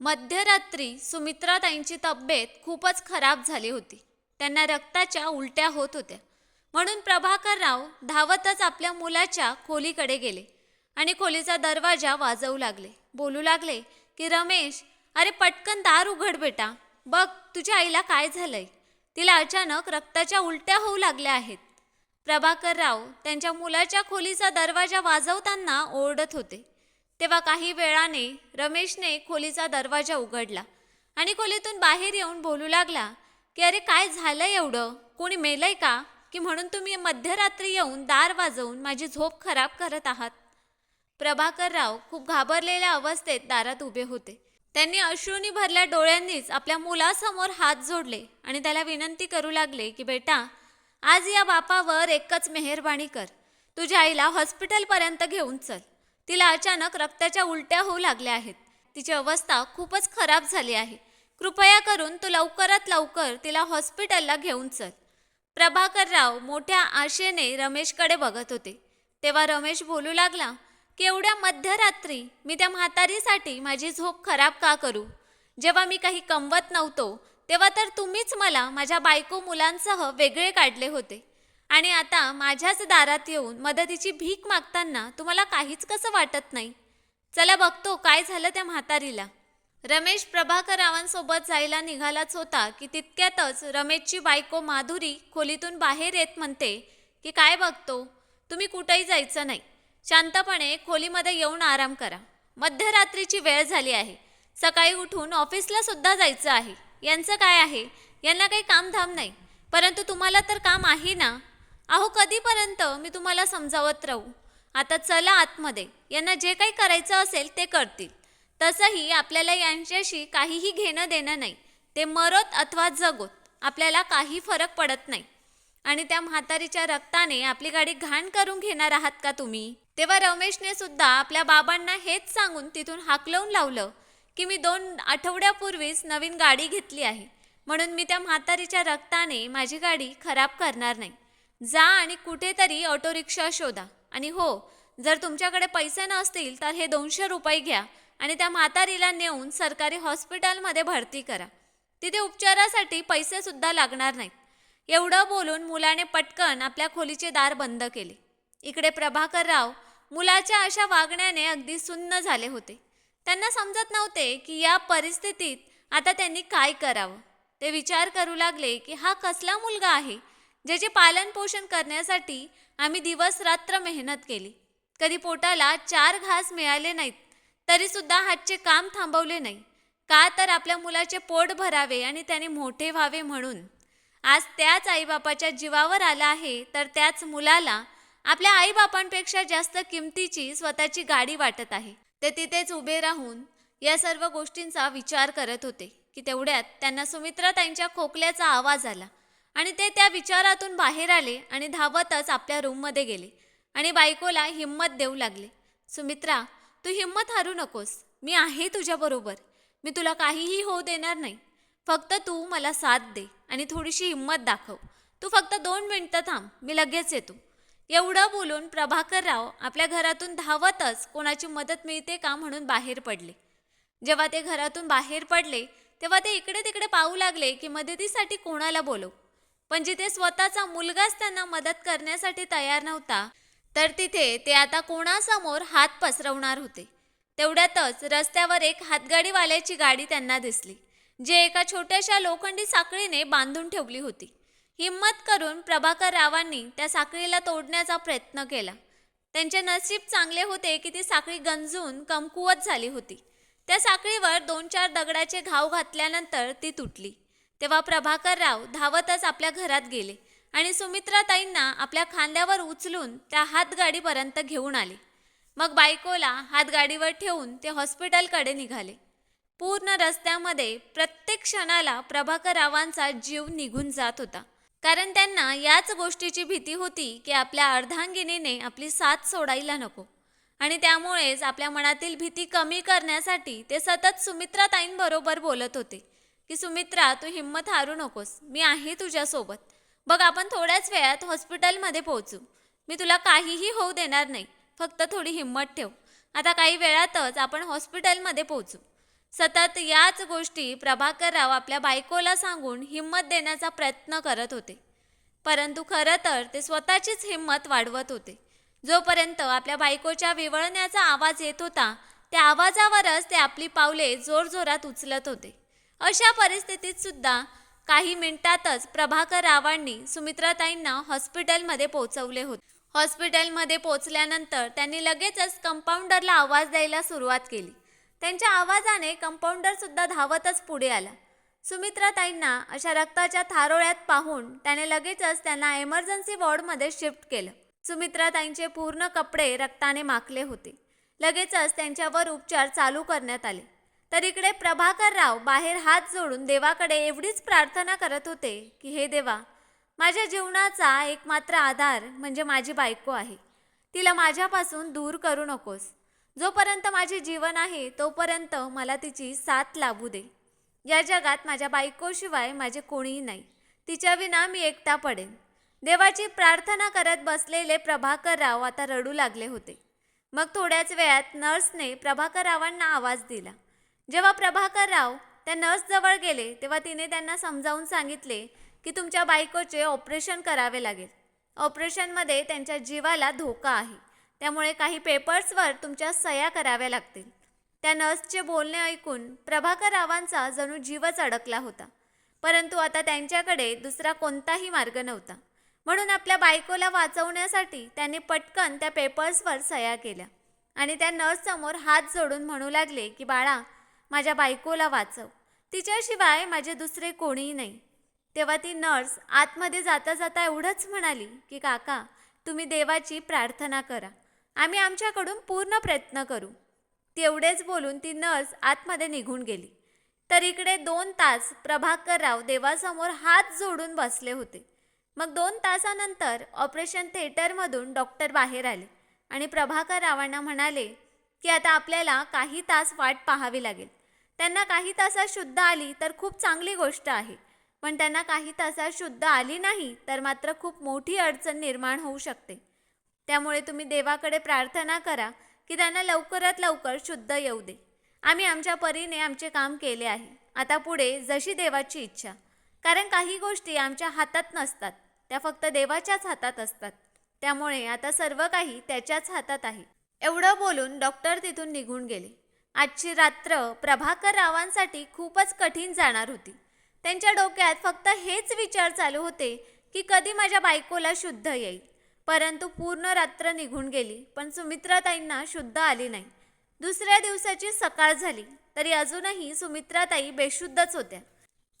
मध्यरात्री सुमित्राताईंची तब्येत खूपच खराब झाली होती. त्यांना रक्ताच्या उलट्या होत होत्या. म्हणून प्रभाकरराव धावतच आपल्या मुलाच्या खोलीकडे गेले आणि खोलीचा दरवाजा वाजवू लागले. बोलू लागले की रमेश अरे पटकन दार उघड बेटा. बघ तुझ्या आईला काय झालंय? तिला अचानक रक्ताच्या उलट्या होऊ लागल्या आहेत. प्रभाकरराव त्यांच्या मुलाच्या खोलीचा दरवाजा वाजवताना ओरडत होते. तेव्हा काही वेळाने रमेशने खोलीचा दरवाजा उघडला आणि खोलीतून बाहेर येऊन बोलू लागला की अरे काय झालं एवढं? कोणी मेलंय का? की म्हणून तुम्ही मध्यरात्री येऊन दार वाजवून माझी झोप खराब करत आहात? प्रभाकरराव खूप घाबरलेल्या अवस्थेत दारात उभे होते. त्यांनी अश्रूनी भरल्या डोळ्यांनीच आपल्या मुलासमोर हात जोडले आणि त्याला विनंती करू लागले की बेटा आज या बापावर एकच मेहरबानी कर. तुझ्या आईला हॉस्पिटलपर्यंत घेऊन चल. तिला अचानक रक्ताच्या उलट्या होऊ लागल्या आहेत. तिची अवस्था खूपच खराब झाली आहे. कृपया करून तू लवकरात लवकर तिला हॉस्पिटलला घेऊन चल. प्रभाकरराव मोठ्या आशेने रमेशकडे बघत होते. तेव्हा रमेश बोलू लागला की एवढ्या मध्यरात्री मी त्या म्हातारीसाठी माझी झोप खराब का करू? जेव्हा मी काही कमवत नव्हतो तेव्हा तर तुम्हीच मला माझ्या बायको मुलांसह वेगळे काढले होते. आणि आता माझ्याच दारात येऊन मदतीची भीक मागताना तुम्हाला काहीच कसं वाटत नाही. चला बघतो काय झालं त्या म्हातारीला. रमेश प्रभाकररावांसोबत जायला निघालाच होता की तितक्यातच रमेशची बायको माधुरी खोलीतून बाहेर येत म्हणते की काय बघतो? तुम्ही कुठेही जायचं नाही. शांतपणे खोलीमध्ये येऊन आराम करा. मध्यरात्रीची वेळ झाली आहे. सकाळी उठून ऑफिसला सुद्धा जायचं आहे. यांचं काय आहे? यांना काही कामधाम नाही. परंतु तुम्हाला तर काम आहे ना? अहो कधीपर्यंत? मी तुम्हाला समजावत राहू. आता चला आतमध्ये. यांना जे काही करायचं असेल ते करतील. तसंही आपल्याला यांच्याशी काहीही घेणं देणं नाही. ते मरोत अथवा जगोत आपल्याला काही फरक पडत नाही. आणि त्या म्हातारीच्या रक्ताने आपली गाडी घाण करून घेणार आहात का तुम्ही? तेव्हा रमेशने सुद्धा आपल्या बाबांना हेच सांगून तिथून हाकलवून लावलं की मी दोन आठवड्यापूर्वीच नवीन गाडी घेतली आहे. म्हणून मी त्या म्हातारीच्या रक्ताने माझी गाडी खराब करणार नाही. जा आणि कुठेतरी ऑटो रिक्षा शोधा. आणि हो जर तुमच्याकडे पैसे नसतील तर हे दोनशे रुपये घ्या आणि त्या म्हातारीला नेऊन सरकारी हॉस्पिटलमध्ये भरती करा. तिथे उपचारासाठी पैसेसुद्धा लागणार नाहीत. एवढं बोलून मुलाने पटकन आपल्या खोलीचे दार बंद केले. इकडे प्रभाकरराव मुलाच्या अशा वागण्याने अगदी सुन्न झाले होते. त्यांना समजत नव्हते की या परिस्थितीत आता त्यांनी काय करावं. ते विचार करू लागले की हा कसला मुलगा आहे? ज्याचे पालनपोषण करण्यासाठी आम्ही दिवस रात्र मेहनत केली. कधी पोटाला चार घास मिळाले नाहीत तरीसुद्धा हातचे काम थांबवले नाही. का तर आपल्या मुलाचे पोट भरावे आणि त्याने मोठे व्हावे म्हणून. आज त्याच आईबापाच्या जीवावर आला आहे तर त्याच मुलाला आपल्या आईबापांपेक्षा जास्त किमतीची स्वतःची गाडी वाटत आहे. ते तिथेच उभे राहून या सर्व गोष्टींचा विचार करत होते की तेवढ्यात त्यांना सुमित्रा त्यांच्या खोकल्याचा आवाज आला. आणि ते त्या विचारातून बाहेर आले आणि धावतच आपल्या रूममध्ये गेले. आणि बायकोला हिंमत देऊ लागले. सुमित्रा तू हिंमत हारू नकोस. मी आहे तुझ्याबरोबर मी तुला काहीही होऊ देणार नाही. फक्त तू मला साथ दे आणि थोडीशी हिंमत दाखव. तू फक्त दोन मिनटं थांब. मी लगेच येतो. एवढं बोलून प्रभाकरराव आपल्या घरातून धावतच कोणाची मदत मिळते का म्हणून बाहेर पडले. जेव्हा ते घरातून बाहेर पडले तेव्हा ते इकडे तिकडे पाहू लागले की मदतीसाठी कोणाला बोलव? म्हणजे पण जिथे स्वतःचा मुलगाच त्यांना मदत करण्यासाठी तयार नव्हता. तर तिथे ते आता कोणासमोर हात पसरवणार होते. तेवढ्यातच रस्त्यावर एक हातगाडीवाल्याची गाडी त्यांना दिसली जे एका छोट्याशा लोखंडी साखळीने बांधून ठेवली होती. हिंमत करून प्रभाकर रावांनी त्या साखळीला तोडण्याचा प्रयत्न केला. त्यांचे नसीब चांगले होते की ती साखळी गंजून कमकुवत झाली होती. त्या साखळीवर दोन चार दगडाचे घाव घातल्यानंतर ती तुटली. तेव्हा प्रभाकरराव धावतच आपल्या घरात गेले आणि सुमित्राताईंना आपल्या खांद्यावर उचलून त्या हातगाडीपर्यंत घेऊन आले. मग बायकोला हातगाडीवर ठेवून ते हॉस्पिटलकडे निघाले. पूर्ण रस्त्यामध्ये प्रत्येक क्षणाला प्रभाकररावांचा जीव निघून जात होता. कारण त्यांना याच गोष्टीची भीती होती की आपल्या अर्धांगिनीने आपली साथ सोडायला नको. आणि त्यामुळेच आपल्या मनातील भीती कमी करण्यासाठी ते सतत सुमित्राताईंबरोबर बोलत होते. की सुमित्रा तू हिंमत हारू नकोस. मी आहे तुझ्यासोबत. बघ आपण थोड्याच वेळात हॉस्पिटलमध्ये पोहोचू. मी तुला काहीही होऊ देणार नाही. फक्त थोडी हिंमत ठेव. आता काही वेळातच आपण हॉस्पिटलमध्ये पोहोचू. सतत याच गोष्टी प्रभाकरराव आपल्या बायकोला सांगून हिंमत देण्याचा प्रयत्न करत होते. परंतु खरं तर ते स्वतःचीच हिंमत वाढवत होते. जोपर्यंत आपल्या बायकोच्या विवळण्याचा आवाज येत होता त्या आवाजावरच ते आपली पावले जोरजोरात उचलत होते. अशा परिस्थितीत सुद्धा काही मिनिटातच प्रभाकर रावांनी सुमित्राताईंना हॉस्पिटलमध्ये पोहोचवले होते. हॉस्पिटलमध्ये पोहोचल्यानंतर त्यांनी लगेचच कंपाऊंडरला आवाज द्यायला सुरुवात केली. त्यांच्या आवाजाने कंपाऊंडर सुद्धा धावतच पुढे आला. सुमित्राताईंना अशा रक्ताच्या थारोळ्यात पाहून त्याने लगेचच त्यांना एमर्जन्सी वॉर्डमध्ये शिफ्ट केलं. सुमित्राताईंचे पूर्ण कपडे रक्ताने माखले होते. लगेचच त्यांच्यावर उपचार चालू करण्यात आले. तर इकडे प्रभाकरराव बाहेर हात जोडून देवाकडे एवढीच प्रार्थना करत होते की हे देवा माझ्या जीवनाचा एकमात्र आधार म्हणजे माझी बायको आहे. तिला माझ्यापासून दूर करू नकोस. जोपर्यंत माझे जीवन आहे तोपर्यंत मला तिची साथ लाभू दे. या जगात माझ्या बायकोशिवाय माझे कोणीही नाही. तिच्याविना मी एकटा पडेन. देवाची प्रार्थना करत बसलेले प्रभाकरराव आता रडू लागले होते. मग थोड्याच वेळात नर्सने प्रभाकररावांना आवाज दिला. जेव्हा प्रभाकर राव त्या नर्सजवळ गेले तेव्हा तिने त्यांना समजावून सांगितले की तुमच्या बायकोचे ऑपरेशन करावे लागेल. ऑपरेशनमध्ये त्यांच्या जीवाला धोका आहे. त्यामुळे काही पेपर्सवर तुमच्या सह्या कराव्या लागतील. त्या नर्सचे बोलणे ऐकून प्रभाकर रावांचा जणू जीवच अडकला होता. परंतु आता त्यांच्याकडे दुसरा कोणताही मार्ग नव्हता. म्हणून आपल्या बायकोला वाचवण्यासाठी त्यांनी पटकन त्या पेपर्सवर सह्या केल्या आणि त्या नर्ससमोर हात जोडून म्हणू लागले की बाळा माझ्या बायकोला वाचव. तिच्याशिवाय माझे दुसरे कोणीही नाही. तेव्हा ती नर्स आतमध्ये जाता जाता एवढंच म्हणाली की काका तुम्ही देवाची प्रार्थना करा. आम्ही आमच्याकडून पूर्ण प्रयत्न करू. तेवढेच बोलून ती नर्स आतमध्ये निघून गेली. तर इकडे दोन तास प्रभाकरराव देवासमोर हात जोडून बसले होते. मग दोन तासानंतर ऑपरेशन थिएटरमधून डॉक्टर बाहेर आले आणि प्रभाकर रावांना म्हणाले की आता आपल्याला काही तास वाट पाहावी लागेल. त्यांना काही तासात शुद्ध आली तर खूप चांगली गोष्ट आहे. पण त्यांना काही तासात शुद्ध आली नाही तर मात्र खूप मोठी अडचण निर्माण होऊ शकते. त्यामुळे तुम्ही देवाकडे प्रार्थना करा की त्यांना लवकरात लवकर शुद्ध येऊ दे. आम्ही आमच्या परीने आमचे काम केले आहे. आता पुढे जशी देवाची इच्छा. कारण काही गोष्टी आमच्या हातात नसतात. त्या फक्त देवाच्याच हातात असतात. त्यामुळे आता सर्व काही त्याच्याच हातात आहे. एवढं बोलून डॉक्टर तिथून निघून गेले. आजची रात्र प्रभाकर रावांसाठी खूपच कठीण जाणार होती. त्यांच्या डोक्यात फक्त हेच विचार चालू होते की कधी माझ्या बायकोला शुद्ध येईल. परंतु पूर्ण रात्र निघून गेली पण सुमित्राताईंना शुद्ध आली नाही. दुसऱ्या दिवसाची सकाळ झाली तरी अजूनही सुमित्राताई बेशुद्धच होत्या.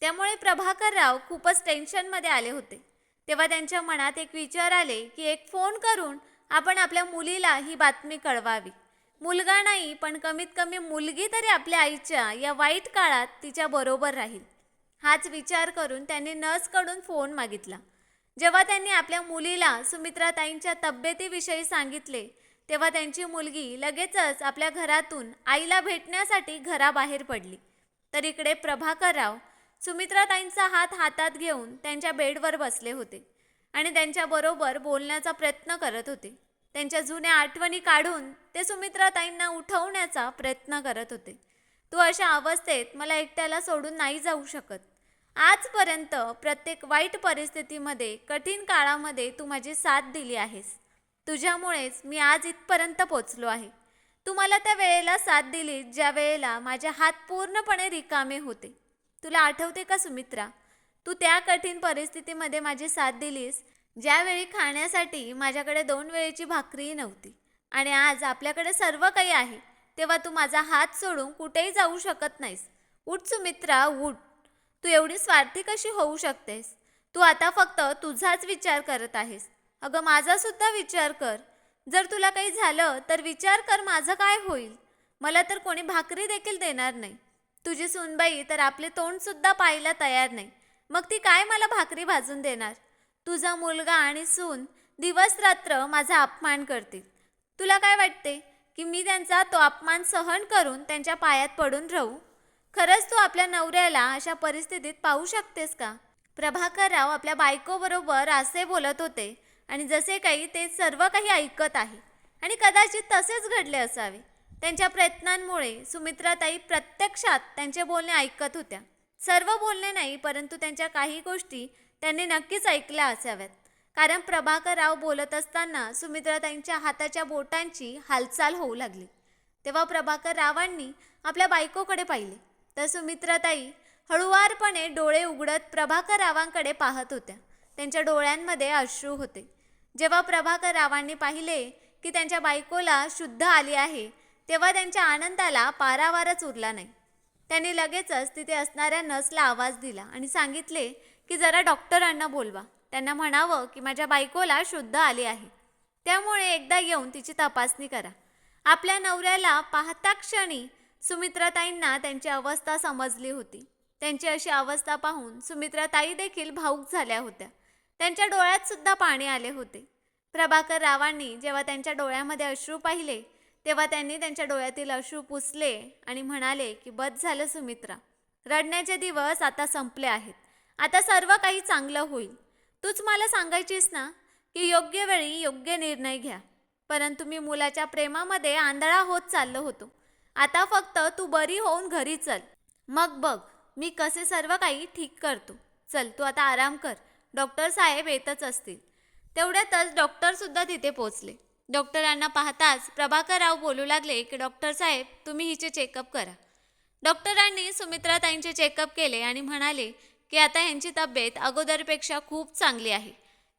त्यामुळे प्रभाकरराव खूपच टेन्शनमध्ये आले होते. तेव्हा त्यांच्या मनात एक विचार आले की एक फोन करून आपण आपल्या मुलीला ही बातमी कळवावी. मुलगा नाही पण कमीत कमी मुलगी तरी आपल्या आईच्या या वाईट काळात तिच्या बरोबर राहील. हाच विचार करून त्यांनी नर्सकडून फोन मागितला. जेव्हा त्यांनी आपल्या मुलीला सुमित्राताईंच्या तब्येतीविषयी सांगितले तेव्हा त्यांची मुलगी लगेचच आपल्या घरातून आईला भेटण्यासाठी घराबाहेर पडली. तर इकडे प्रभाकरराव सुमित्राताईंचा हात हातात घेऊन त्यांच्या बेडवर बसले होते आणि त्यांच्याबरोबर बोलण्याचा प्रयत्न करत होते. त्यांच्या जुन्या आठवणी काढून ते सुमित्राताईंना उठवण्याचा प्रयत्न करत होते. तू अशा अवस्थेत मला एकट्याला सोडून नाही जाऊ शकत. आजपर्यंत प्रत्येक वाईट परिस्थितीमध्ये कठीण काळामध्ये तू माझी साथ दिली आहेस. तुझ्यामुळेच मी आज इथपर्यंत पोचलो आहे. तू मला त्या वेळेला साथ दिली ज्या वेळेला माझे हात पूर्णपणे रिकामे होते. तुला आठवते का सुमित्रा? तू त्या कठीण परिस्थितीमध्ये माझी साथ दिलीस ज्यावेळी खाण्यासाठी माझ्याकडे दोन वेळेची भाकरीही नव्हती आणि आज आपल्याकडे सर्व काही आहे तेव्हा तू माझा हात सोडून कुठेही जाऊ शकत नाहीस. उठ सुमित्रा उठ. तू एवढी स्वार्थी कशी होऊ शकतेस? तू आता फक्त तुझाच विचार करत आहेस. अगं माझासुद्धा विचार कर. जर तुला काही झालं तर विचार कर माझं काय होईल. मला तर कोणी भाकरी देखील देणार नाही. तुझी सुनबाई तर आपले तोंडसुद्धा पाहायला तयार नाही. मग ती काय मला भाकरी भाजून देणार? तुझा मुलगा आणि सून दिवस रात्र माझा अपमान करतील. तुला काय वाटते की मी त्यांचा तो अपमान सहन करून त्यांच्या पायात पडून राहू? खरंच तू आपल्या नवऱ्याला अशा परिस्थितीत पाहू शकतेस का? प्रभाकरराव आपल्या बायकोबरोबर असे बोलत होते आणि जसे काही ते सर्व काही ऐकत आहे. आणि कदाचित तसेच घडले असावे. त्यांच्या प्रयत्नांमुळे सुमित्राताई प्रत्यक्षात त्यांचे बोलणे ऐकत होत्या. सर्व बोलणे नाही परंतु त्यांच्या काही गोष्टी त्यांनी नक्कीच ऐकल्या असाव्यात. कारण प्रभाकर राव बोलत असताना सुमित्राताईंच्या हाताच्या बोटांची हालचाल होऊ लागली. तेव्हा प्रभाकर रावांनी आपल्या बायकोकडे पाहिले. तर सुमित्राताई हळुवारपणे डोळे उघडत प्रभाकर रावांकडे पाहत होत्या. त्यांच्या डोळ्यांमध्ये अश्रू होते. जेव्हा प्रभाकर रावांनी पाहिले की त्यांच्या बायकोला शुद्ध आली आहे तेव्हा त्यांच्या आनंदाला पारावारच उरला नाही. त्यांनी लगेचच तिथे असणाऱ्या नर्सला आवाज दिला आणि सांगितले की जरा डॉक्टरांना बोलवा. त्यांना म्हणावं की माझ्या बायकोला शुद्ध आली आहे. त्यामुळे एकदा येऊन तिची तपासणी करा. आपल्या नवऱ्याला पाहता क्षणी सुमित्राताईंना त्यांची अवस्था समजली होती. त्यांची अशी अवस्था पाहून सुमित्राताई देखील भाऊक झाल्या होत्या. त्यांच्या डोळ्यात सुद्धा पाणी आले होते. प्रभाकर रावांनी जेव्हा त्यांच्या डोळ्यामध्ये अश्रू पाहिले तेव्हा त्यांनी त्यांच्या डोळ्यातील अश्रू पुसले आणि म्हणाले की बद झालं सुमित्रा. रडण्याचे दिवस आता संपले आहेत. आता सर्व काही चांगलं होईल. तूच मला सांगायचीस ना की योग्य वेळी योग्य निर्णय घ्या. परंतु मी मुलाच्या प्रेमामध्ये आंधळा होत चाललो होतो. आता फक्त तू बरी होऊन घरी चल. मग बघ मी कसे सर्व काही ठीक करतो. चल तू आता आराम कर. डॉक्टर साहेब येतच असतील. तेवढ्यातच डॉक्टरसुद्धा तिथे पोचले. डॉक्टरांना पाहताच प्रभाकरराव बोलू लागले की डॉक्टर साहेब तुम्ही हिचे चेकअप करा. डॉक्टरांनी सुमित्राताईंचे चेकअप केले आणि म्हणाले की आता यांची तब्येत अगोदरपेक्षा खूप चांगली आहे.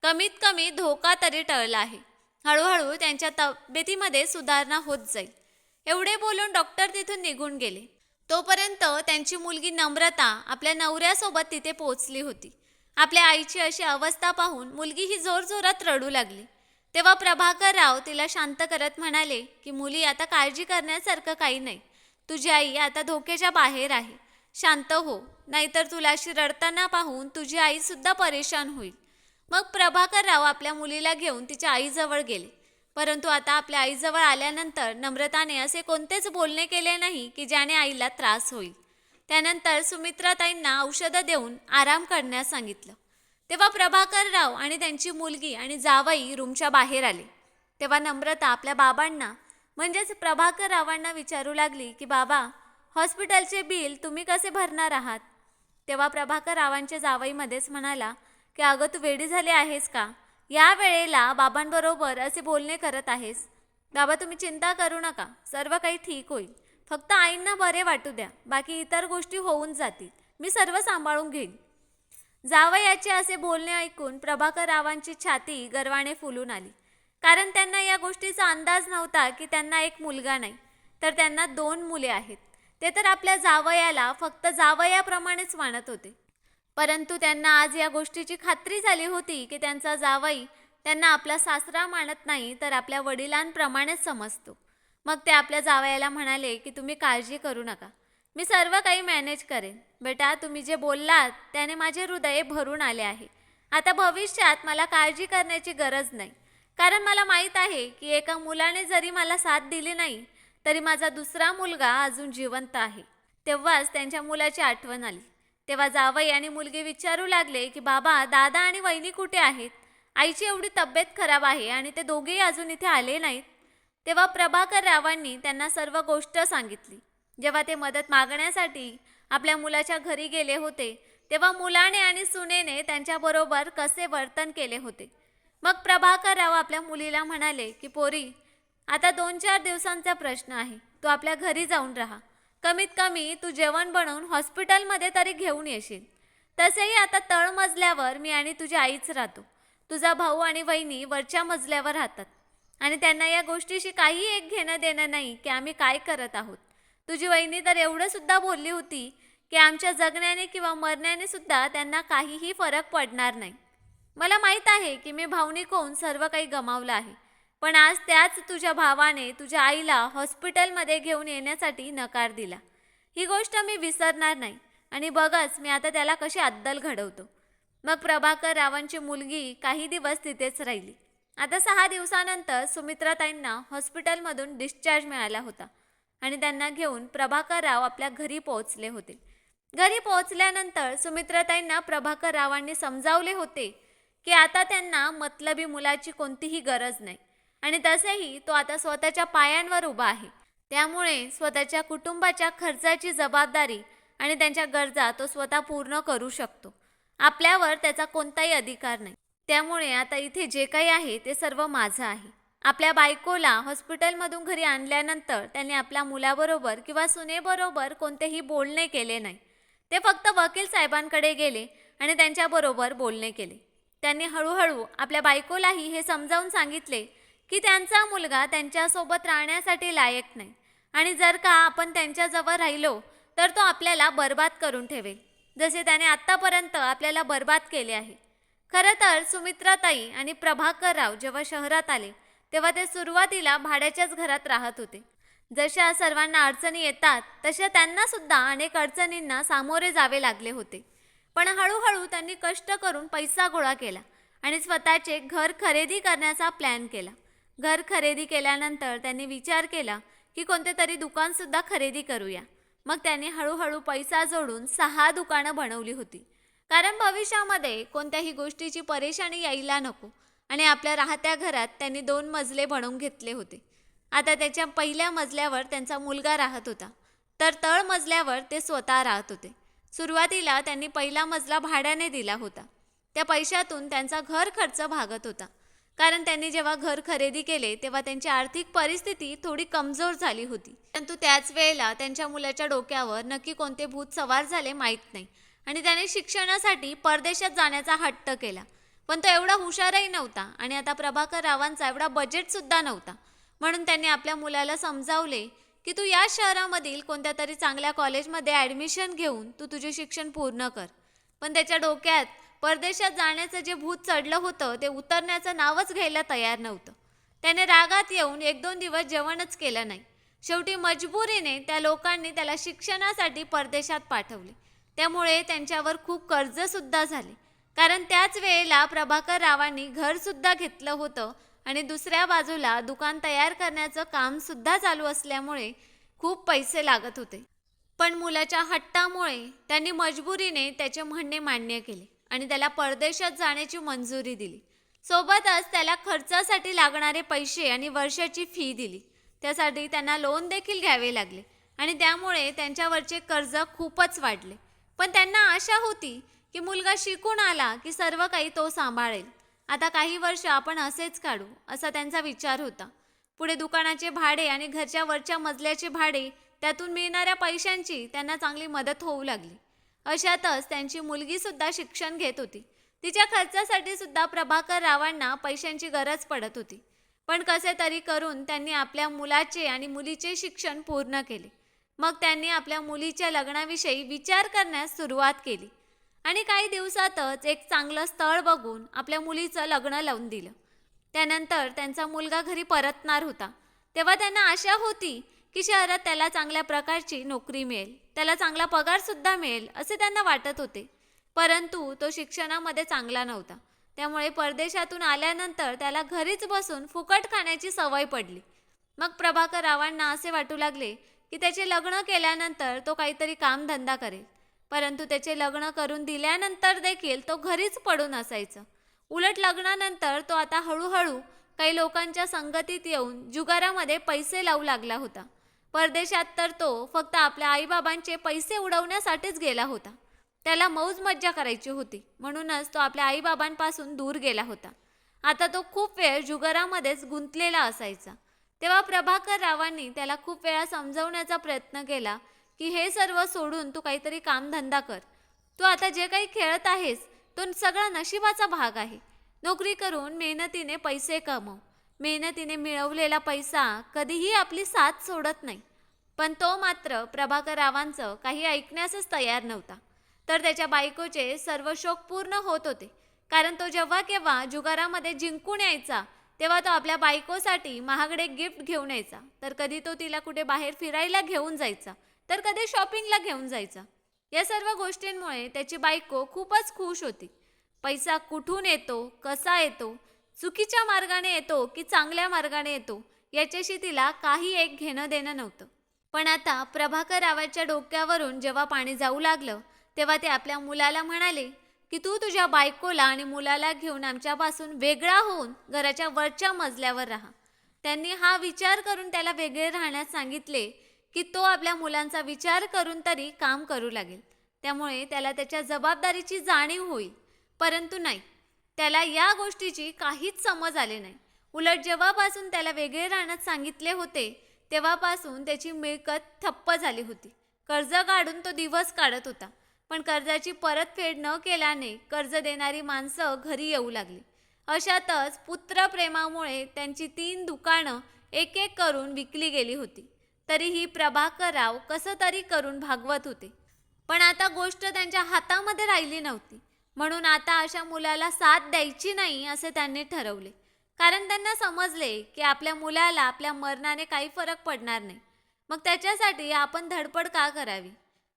कमीत कमी धोका तरी टळला आहे. हळूहळू त्यांच्या तब्येतीमध्ये सुधारणा होत जाईल. एवढे बोलून डॉक्टर तिथून निघून गेले. तोपर्यंत त्यांची मुलगी नम्रता आपल्या नवऱ्यासोबत तिथे पोहोचली होती. आपल्या आईची अशी अवस्था पाहून मुलगी ही जोरजोरात रडू लागली. तेव्हा प्रभाकर राव तिला शांत करत म्हणाले की मुली आता काळजी करण्यासारखं काही नाही. तुझी आई आता धोक्याच्या बाहेर आहे. शांत हो. नाहीतर तुला अशी रडताना पाहून तुझी आईसुद्धा परेशान होईल. मग प्रभाकरराव आपल्या मुलीला घेऊन तिच्या आईजवळ गेले. परंतु आता आपल्या आईजवळ आल्यानंतर नम्रताने असे कोणतेच बोलणे केले नाही की ज्याने आईला त्रास होईल. त्यानंतर सुमित्राताईंना औषधं देऊन आराम करण्यास सांगितलं. तेव्हा प्रभाकरराव आणि त्यांची मुलगी आणि जावई रूमच्या बाहेर आले. तेव्हा नम्रता आपल्या बाबांना म्हणजेच प्रभाकररावांना विचारू लागली की बाबा हॉस्पिटलचे बिल तुम्ही कसे भरणार आहात? तेव्हा प्रभाकर रावांच्या जावईमध्येच म्हणाला की अगं तू वेडी झाली आहेस का? या वेळेला बाबांबरोबर असे बोलणे करत आहेस. बाबा तुम्ही चिंता करू नका. सर्व काही ठीक होईल. फक्त आईंना बरे वाटू द्या. बाकी इतर गोष्टी होऊन जातील. मी सर्व सांभाळून घेईन. जावयाचे असे बोलणे ऐकून प्रभाकर रावांची छाती गर्वाने फुलून आली. कारण त्यांना या गोष्टीचा अंदाज नव्हता की त्यांना एक मुलगा नाही तर त्यांना दोन मुले आहेत. ते तर आपल्या जावयाला फक्त जावयाप्रमाणेच मानत होते. परंतु त्यांना आज या गोष्टीची खात्री झाली होती की त्यांचा जावई त्यांना आपला सासरा मानत नाही तर आपल्या वडिलांप्रमाणेच समजतो. मग ते आपल्या जावयाला म्हणाले की तुम्ही काळजी करू नका. मी सर्व काही मॅनेज करेन. बेटा तुम्ही जे बोललात त्याने माझे हृदय भरून आले आहे. आता भविष्यात मला काळजी करण्याची गरज नाही. कारण मला माहीत आहे की एका मुलाने जरी मला साथ दिली नाही तरी माझा दुसरा मुलगा अजून जिवंत आहे. तेव्हाच त्यांच्या मुलाची आठवण आली. तेव्हा जावई आणि मुलगी विचारू लागले की बाबा दादा आणि वहिनी कुठे आहेत? आईची एवढी तब्येत खराब आहे आणि ते दोघेही अजून इथे आले नाहीत. तेव्हा प्रभाकर रावांनी त्यांना सर्व गोष्ट सांगितली. जेव्हा ते मदत मागण्यासाठी आपल्या मुलाच्या घरी गेले होते तेव्हा मुलाने आणि सुनेने त्यांच्याबरोबर कसे वर्तन केले होते? मग प्रभाकर राव आपल्या मुलीला म्हणाले की पोरी आता दोन चार दिवसांचा प्रश्न आहे. तू आपल्या घरी जाऊन राहा. कमीत कमी तू जेवण बनवून हॉस्पिटलमध्ये तरी घेऊन येशील. तसेही आता तळ मजल्यावर मी आणि तुझी आईच राहतो. तुझा भाऊ आणि वहिनी वरच्या मजल्यावर राहतात. आणि त्यांना या गोष्टीशी काही एक घेणं देणं नाही की आम्ही काय करत आहोत. तुझी वहिनी तर एवढंसुद्धा बोलली होती की आमच्या जगण्याने किंवा मरण्याने सुद्धा त्यांना काहीही फरक पडणार नाही. मला माहीत आहे की मी भावनिक होऊन सर्व काही गमावलं आहे. पण आज त्याच तुझ्या भावाने तुझ्या आईला हॉस्पिटलमध्ये घेऊन येण्यासाठी नकार दिला. ही गोष्ट मी विसरणार नाही आणि बघच मी आता त्याला कशी अद्दल घडवतो. मग प्रभाकर रावांची मुलगी काही दिवस तिथेच राहिली. आता सहा दिवसानंतर सुमित्राताईंना हॉस्पिटलमधून डिस्चार्ज मिळाला होता आणि त्यांना घेऊन प्रभाकर राव आपल्या घरी पोहोचले होते. घरी पोहोचल्यानंतर सुमित्राताईंना प्रभाकर रावांनी समजावले होते की आता त्यांना मतलबी मुलाची कोणतीही गरज नाही. आणि तसेही तो आता स्वतःच्या पायांवर उभा आहे. त्यामुळे स्वतःच्या कुटुंबाच्या खर्चाची जबाबदारी आणि त्यांच्या गरजा तो स्वतः पूर्ण करू शकतो. आपल्यावर त्याचा कोणताही अधिकार नाही. त्यामुळे आता इथे जे काही आहे ते सर्व माझं आहे. आपल्या बायकोला हॉस्पिटलमधून घरी आणल्यानंतर त्यांनी आपल्या मुलाबरोबर किंवा सुनेबरोबर कोणतेही बोलणे केले नाही. ते फक्त वकील साहेबांकडे गेले आणि त्यांच्याबरोबर बोलणे केले. त्यांनी हळूहळू आपल्या बायकोलाही हे समजावून सांगितले की त्यांचा मुलगा त्यांच्यासोबत राहण्यासाठी लायक नाही. आणि जर का आपण त्यांच्याजवळ राहिलो तर तो आपल्याला बर्बाद करून ठेवेल. जसे त्याने आत्तापर्यंत आपल्याला बर्बाद केले आहे. खरं तर सुमित्राताई आणि प्रभाकरराव जेव्हा शहरात आले तेव्हा ते सुरुवातीला भाड्याच्याच घरात राहत होते. जशा सर्वांना अडचणी येतात तशा त्यांना सुद्धा अनेक अडचणींना सामोरे जावे लागले होते. पण हळूहळू त्यांनी कष्ट करून पैसा गोळा केला आणि स्वतःचे घर खरेदी करण्याचा प्लॅन केला. घर खरेदी केल्यानंतर त्यांनी विचार केला की कोणते तरी दुकानसुद्धा खरेदी करूया. मग त्यांनी हळूहळू पैसा जोडून सहा दुकानं बनवली होती. कारण भविष्यामध्ये कोणत्याही गोष्टीची परेशानी यायला नको आणि आपल्या राहत्या घरात त्यांनी दोन मजले बनवून घेतले होते. आता त्याच्या पहिल्या मजल्यावर त्यांचा मुलगा राहत होता. तर तळ मजल्यावर ते स्वतः राहत होते. सुरुवातीला त्यांनी पहिला मजला भाड्याने दिला होता. त्या पैशातून त्यांचा घर खर्च भागत होता. कारण त्यांनी जेव्हा घर खरेदी केले तेव्हा त्यांची आर्थिक परिस्थिती थोडी कमजोर झाली होती. परंतु त्याच वेळेला त्यांच्या मुलाच्या डोक्यावर नक्की कोणते भूत सवार झाले माहीत नाही आणि त्याने शिक्षणासाठी परदेशात जाण्याचा हट्ट केला. पण तो एवढा हुशारही नव्हता आणि आता प्रभाकर रावांचा एवढा बजेटसुद्धा नव्हता. म्हणून त्यांनी आपल्या मुलाला समजावले की तू या शहरामधील कोणत्या तरी चांगल्या कॉलेजमध्ये ॲडमिशन घेऊन तू तुझे शिक्षण पूर्ण कर. पण त्याच्या डोक्यात परदेशात जाण्याचं जे भूत चढलं होतं ते उतरण्याचं नावच घ्यायला तयार नव्हतं. त्याने रागात येऊन एक दोन दिवस जेवणच केलं नाही. शेवटी मजबुरीने त्या लोकांनी त्याला शिक्षणासाठी परदेशात पाठवले. त्यामुळे त्यांच्यावर खूप कर्जसुद्धा झाले. कारण त्याच वेळेला प्रभाकर रावांनी घरसुद्धा घेतलं होतं आणि दुसऱ्या बाजूला दुकान तयार करण्याचं कामसुद्धा चालू असल्यामुळे खूप पैसे लागत होते. पण मुलाच्या हट्टामुळे त्यांनी मजबुरीने त्याचे म्हणणे मान्य केले. आणि त्याला परदेशात जाण्याची मंजुरी दिली. सोबतच त्याला खर्चासाठी लागणारे पैसे आणि वर्षाची फी दिली. त्यासाठी त्यांना लोन देखील घ्यावे लागले आणि त्यामुळे त्यांच्यावरचे कर्ज खूपच वाढले. पण त्यांना आशा होती की मुलगा शिकून आला की सर्व काही तो सांभाळेल. आता काही वर्ष आपण असेच काढू असा त्यांचा विचार होता. पुढे दुकानाचे भाडे आणि घरच्या वरच्या मजल्याचे भाडे त्यातून मिळणाऱ्या पैशांची त्यांना चांगली मदत होऊ लागली. अशातच त्यांची मुलगीसुद्धा शिक्षण घेत होती. तिच्या खर्चासाठी सुद्धा प्रभाकर रावांना पैशांची गरज पडत होती. पण कसे तरी करून त्यांनी आपल्या मुलाचे आणि मुलीचे शिक्षण पूर्ण केले. मग त्यांनी आपल्या मुलीच्या लग्नाविषयी विचार करण्यास सुरुवात केली. आणि काही दिवसातच एक चांगलं स्थळ बघून आपल्या मुलीचं लग्न लावून दिलं. त्यानंतर त्यांचा मुलगा घरी परतणार होता. तेव्हा त्यांना आशा होती की शहरात त्याला चांगल्या प्रकारची नोकरी मिळेल त्याला चांगला पगारसुद्धा मिळेल असे त्यांना वाटत होते. परंतु तो शिक्षणामध्ये चांगला नव्हता. त्यामुळे परदेशातून आल्यानंतर त्याला घरीच बसून फुकट खाण्याची सवय पडली. मग प्रभाकर रावांना असे वाटू लागले की त्याचे लग्न केल्यानंतर तो काहीतरी कामधंदा करेल. परंतु त्याचे लग्न करून दिल्यानंतर देखील तो घरीच पडून असायचं. उलट लग्नानंतर तो आता हळूहळू काही लोकांच्या संगतीत येऊन जुगारामध्ये पैसे लावू लागला होता. परदेशात तर तो फक्त आपल्या आईबाबांचे पैसे उडवण्यासाठीच गेला होता. त्याला मौज मज्जा करायची होती. म्हणूनच तो आपल्या आईबाबांपासून दूर गेला होता. आता तो खूप वेळ जुगारामध्येच गुंतलेला असायचा. तेव्हा प्रभाकर रावांनी त्याला खूप वेळा समजवण्याचा प्रयत्न केला की हे सर्व सोडून तू काहीतरी कामधंदा कर. तू आता जे काही खेळत आहेस तो सगळा नशिबाचा भाग आहे. नोकरी करून मेहनतीने पैसे कमव. मेहनतीने मिळवलेला पैसा कधीही आपली साथ सोडत नाही. पण तो मात्र प्रभाकर रावांचं काही ऐकण्यासच तयार नव्हता. तर त्याच्या बायकोचे सर्व शोक पूर्ण होत होते. कारण तो जेव्हा केव्हा जुगारामध्ये जिंकून यायचा तेव्हा तो आपल्या बायकोसाठी महागडे गिफ्ट घेऊन यायचा. तर कधी तो तिला कुठे बाहेर फिरायला घेऊन जायचा तर कधी शॉपिंगला घेऊन जायचा. या सर्व गोष्टींमुळे त्याची बायको खूपच खुश होती. पैसा कुठून येतो कसा येतो चुकीच्या मार्गाने येतो की चांगल्या मार्गाने येतो याच्याशी तिला काही एक घेणं देणं नव्हतं. पण आता प्रभाकर रावाच्या डोक्यावरून जेव्हा पाणी जाऊ लागलं तेव्हा ते आपल्या मुलाला म्हणाले की तू तुझ्या बायकोला आणि मुलाला घेऊन आमच्यापासून वेगळा होऊन घराच्या वरच्या मजल्यावर राहा. त्यांनी हा विचार करून त्याला वेगळे राहण्यास सांगितले की तो आपल्या मुलांचा विचार करून तरी काम करू लागेल. त्यामुळे त्याला त्याच्या जबाबदारीची जाणीव होईल. परंतु नाही त्याला या गोष्टीची काहीच समज आले नाही. उलट जेव्हापासून त्याला वेगळे राहण्यात सांगितले होते तेव्हापासून त्याची मिळकत ठप्प झाली होती. कर्ज काढून तो दिवस काढत होता पण कर्जाची परतफेड न केल्याने कर्ज देणारी माणसं घरी येऊ लागली. अशातच पुत्रप्रेमामुळे त्यांची तीन दुकानं एक एक करून विकली गेली होती. तरीही प्रभाकरराव कसं तरी करून भागवत होते. पण आता गोष्ट त्यांच्या हातामध्ये राहिली नव्हती. म्हणून आता अशा मुलाला साथ द्यायची नाही असे त्यांनी ठरवले. कारण त्यांना समजले की आपल्या मुलाला आपल्या मरणाने काही फरक पडणार नाही. मग त्याच्यासाठी आपण धडपड का करावी?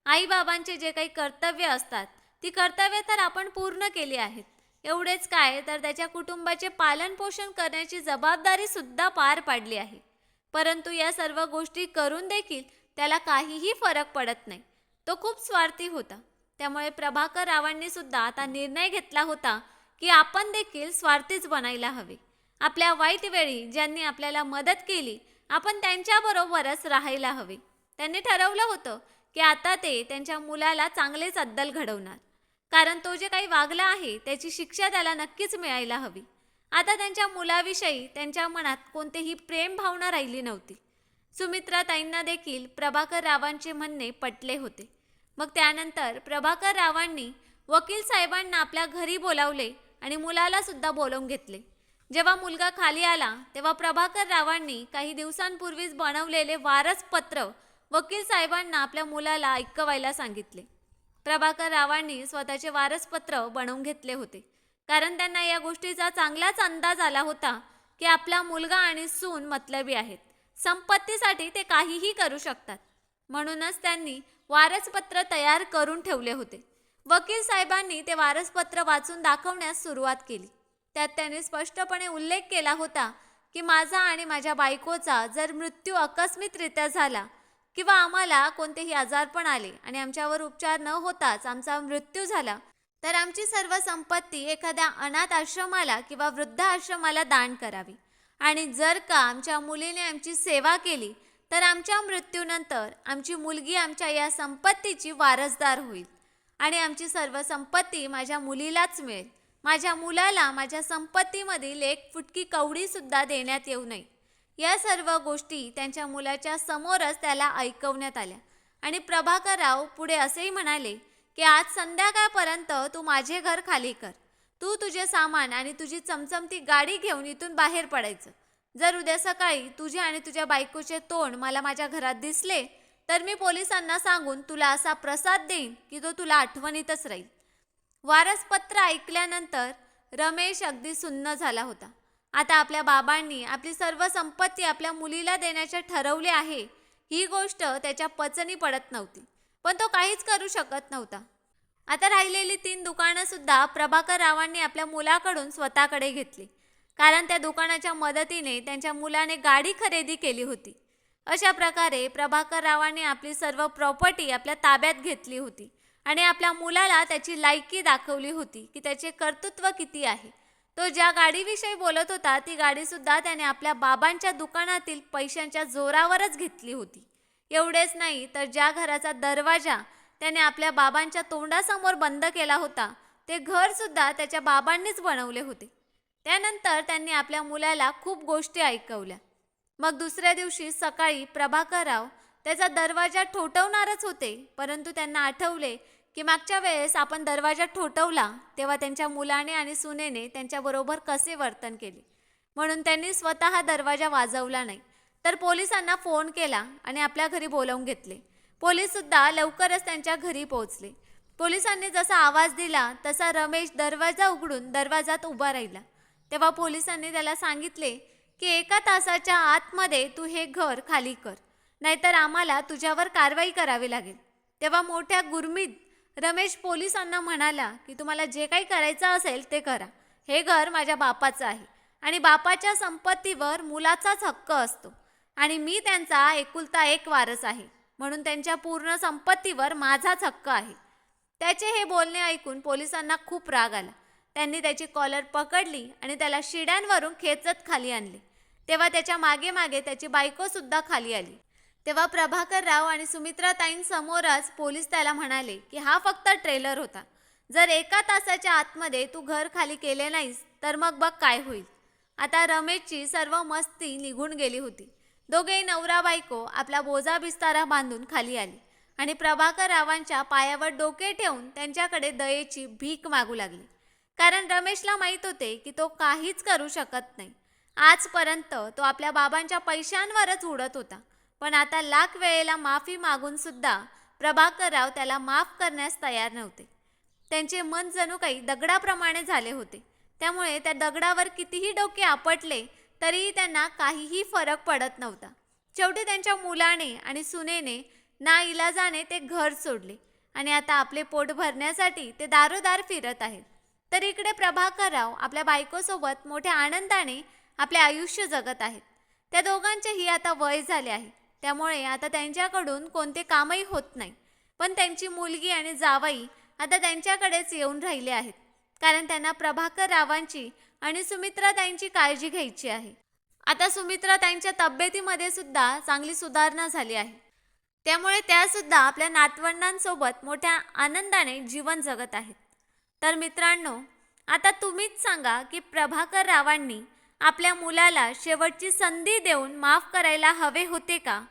आईबाबांचे जे काही कर्तव्य असतात ती कर्तव्य तर आपण पूर्ण केली आहेत. एवढेच काय तर त्याच्या कुटुंबाचे पालनपोषण करण्याची जबाबदारी सुद्धा पार पाडली आहे. परंतु या सर्व गोष्टी करून देखील त्याला काहीही फरक पडत नाही. तो खूप स्वार्थी होता. त्यामुळे प्रभाकर रावांनी सुद्धा आता निर्णय घेतला होता की आपण देखील स्वार्थीच बनायला हवे. आपल्या वाईट वेळी ज्यांनी आपल्याला मदत केली आपण त्यांच्याबरोबरच राहायला हवे. त्यांनी ठरवलं होतं की आता ते त्यांच्या मुलाला चांगलेच अद्दल घडवणार. कारण तो जे काही वागला आहे त्याची शिक्षा त्याला नक्कीच मिळायला हवी. आता त्यांच्या मुलाविषयी त्यांच्या मनात कोणतेही प्रेम भावना राहिली नव्हती. सुमित्राताईंना देखील प्रभाकर रावांचे म्हणणे पटले होते. मग त्यानंतर प्रभाकर रावांनी वकील साहेबांना आपल्या घरी बोलावले आणि मुलाला सुद्धा बोलवून घेतले. जेव्हा मुलगा खाली आला तेव्हा प्रभाकर रावांनी काही दिवसांपूर्वीच बनवलेले वारस पत्र वकील साहेबांना आपल्या मुलाला ऐकवायला सांगितले. प्रभाकर रावांनी स्वतःचे वारसपत्र बनवून घेतले होते. कारण त्यांना या गोष्टीचा चांगलाच अंदाज आला होता की आपला मुलगा आणि सून मतलबी आहेत. संपत्तीसाठी ते काहीही करू शकतात. म्हणूनच त्यांनी वारसपत्र तयार करून ठेवले होते. वकील साहेबांनी ते वारसपत्र वाचून दाखवण्यास सुरुवात केली. त्यात त्यांनी स्पष्टपणे उल्लेख केला होता की माझा आणि माझ्या बायकोचा जर मृत्यू अकस्मितरित्या झाला किंवा आम्हाला कोणतेही आजारपण आले आणि आमच्यावर उपचार न होताच आमचा मृत्यू झाला तर आमची सर्व संपत्ती एखाद्या अनाथ आश्रमाला किंवा वृद्धाश्रमाला दान करावी. आणि जर का आमच्या मुलीने आमची सेवा केली तर आमच्या मृत्यूनंतर आमची मुलगी आमच्या या संपत्तीची वारसदार होईल आणि आमची सर्व संपत्ती माझ्या मुलीलाच मिळेल. माझ्या मुलाला माझ्या संपत्तीमधील एक फुटकी कवडीसुद्धा देण्यात येऊ नये. या सर्व गोष्टी त्यांच्या मुलाच्या समोरच त्याला ऐकवण्यात आल्या. आणि प्रभाकरराव पुढे असेही म्हणाले की आज संध्याकाळपर्यंत तू माझे घर खाली कर. तू तुझे सामान आणि तुझी चमचमती गाडी घेऊन इथून बाहेर पडायचं. जर उद्या सकाळी तुझे आणि तुझ्या बायकोचे तोंड मला माझ्या घरात दिसले तर मी पोलिसांना सांगून तुला असा प्रसाद देईन की तो तुला आठवणीतच राहील. वारसपत्र ऐकल्यानंतर रमेश अगदी सुन्न झाला होता. आता आपल्या बाबांनी आपली सर्व संपत्ती आपल्या मुलीला देण्याचे ठरवले आहे ही गोष्ट त्याच्या पचनी पडत नव्हती. पण तो काहीच करू शकत नव्हता. आता राहिलेली तीन दुकानं सुद्धा प्रभाकर रावांनी आपल्या मुलाकडून स्वतःकडे घेतली. कारण त्या दुकानाच्या मदतीने त्यांच्या मुलाने गाडी खरेदी केली होती. अशा प्रकारे प्रभाकर रावांनी आपली सर्व प्रॉपर्टी आपल्या ताब्यात घेतली होती आणि आपल्या मुलाला त्याची लायकी दाखवली होती की त्याचे कर्तृत्व किती आहे. तो ज्या गाडीविषयी बोलत होता ती गाडीसुद्धा त्याने आपल्या बाबांच्या दुकानातील पैशांच्या जोरावरच घेतली होती. एवढेच नाही तर ज्या घराचा दरवाजा त्याने आपल्या बाबांच्या तोंडासमोर बंद केला होता ते घरसुद्धा त्याच्या बाबांनीच बनवले होते. त्यानंतर त्यांनी आपल्या मुलाला खूप गोष्टी ऐकवल्या. मग दुसऱ्या दिवशी सकाळी प्रभाकरराव त्याचा दरवाजा ठोठवणारच होते परंतु त्यांना आठवले की मागच्या वेळेस आपण दरवाजा ठोठवला तेव्हा त्यांच्या मुलाने आणि सुनेने त्यांच्याबरोबर कसे वर्तन केले. म्हणून त्यांनी स्वतः दरवाजा वाजवला नाही तर पोलिसांना फोन केला आणि आपल्या घरी बोलावून घेतले. पोलीससुद्धा लवकरच त्यांच्या घरी पोहोचले. पोलिसांनी जसा आवाज दिला तसा रमेश दरवाजा उघडून दरवाजात उभा राहिला. तेव्हा पोलिसांनी त्याला सांगितले की एका तासाच्या आतमध्ये तू हे घर खाली कर नाहीतर आम्हाला तुझ्यावर कारवाई करावी लागेल. तेव्हा मोठ्या गुरमीत रमेश पोलिसांना म्हणाला की तुम्हाला जे काही करायचं असेल ते करा. हे घर माझ्या बापाचं आहे आणि बापाच्या संपत्तीवर मुलाचाच हक्क असतो आणि मी त्यांचा एकुलता एक वारस आहे म्हणून त्यांच्या पूर्ण संपत्तीवर माझाच हक्क आहे. त्याचे हे बोलणे ऐकून पोलिसांना खूप राग आला. त्यांनी त्याची कॉलर पकडली आणि त्याला शिड्यांवरून खेचत खाली आणले. तेव्हा त्याच्यामागे मागे त्याची बायको सुद्धा खाली आली. तेव्हा प्रभाकर राव आणि सुमित्राताईंसमोरच पोलीस त्याला म्हणाले की हा फक्त ट्रेलर होता. जर एका तासाच्या आतमध्ये तू घर खाली केले नाहीस तर मग बघ काय होईल. आता रमेशची सर्व मस्ती निघून गेली होती. दोघेही नवरा बायको आपला बोजा बिस्तारा बांधून खाली आली आणि प्रभाकर रावांच्या पायावर डोके ठेवून त्यांच्याकडे दयेची भीक मागू लागली. कारण रमेशला माहीत होते की तो काहीच करू शकत नाही. आजपर्यंत तो आपल्या बाबांच्या पैशांवरच उडत होता. पण आता लाख वेळेला माफी मागून सुद्धा प्रभाकरराव त्याला माफ करण्यास तयार नव्हते. त्यांचे मन जणू काही दगडाप्रमाणे झाले होते. त्यामुळे त्या दगडावर कितीही डोके आपटले तरीही त्यांना काहीही फरक पडत नव्हता. शेवटी त्यांच्या मुलाने आणि सुनेने ना इलाजाने ते घर सोडले आणि आता आपले पोट भरण्यासाठी ते दारोदार फिरत आहेत. तर इकडे प्रभाकरराव आपल्या बायकोसोबत मोठ्या आनंदाने आपले आयुष्य जगत आहेत. त्या दोघांचेही आता वय झाले आहे. त्यामुळे आता त्यांच्याकडून कोणते कामही होत नाही. पण त्यांची मुलगी आणि जावाई आता त्यांच्याकडेच येऊन राहिले आहेत. कारण त्यांना प्रभाकर रावांची आणि सुमित्राताईंची काळजी घ्यायची आहे. आता सुमित्रा त्यांच्या तब्येतीमध्ये सुद्धा चांगली सुधारणा झाली आहे. त्यामुळे त्या सुद्धा आपल्या नातवंडांसोबत मोठ्या आनंदाने जीवन जगत आहेत. तर मित्रांनो आता तुम्हीच सांगा की प्रभाकर रावांनी आपल्या मुलाला शेवटची संधी देऊन माफ करायला हवे होते का?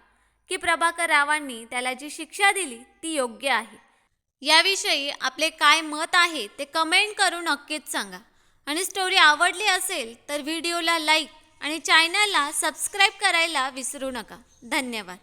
की प्रभाकर रावांनी त्याला जी शिक्षा दिली ती योग्य आहे? याविषयी आपले काय मत आहे ते कमेंट करून नक्कीच सांगा. आणि स्टोरी आवडली असेल तर व्हिडिओला लाईक आणि चॅनलला सबस्क्राईब करायला विसरू नका. धन्यवाद.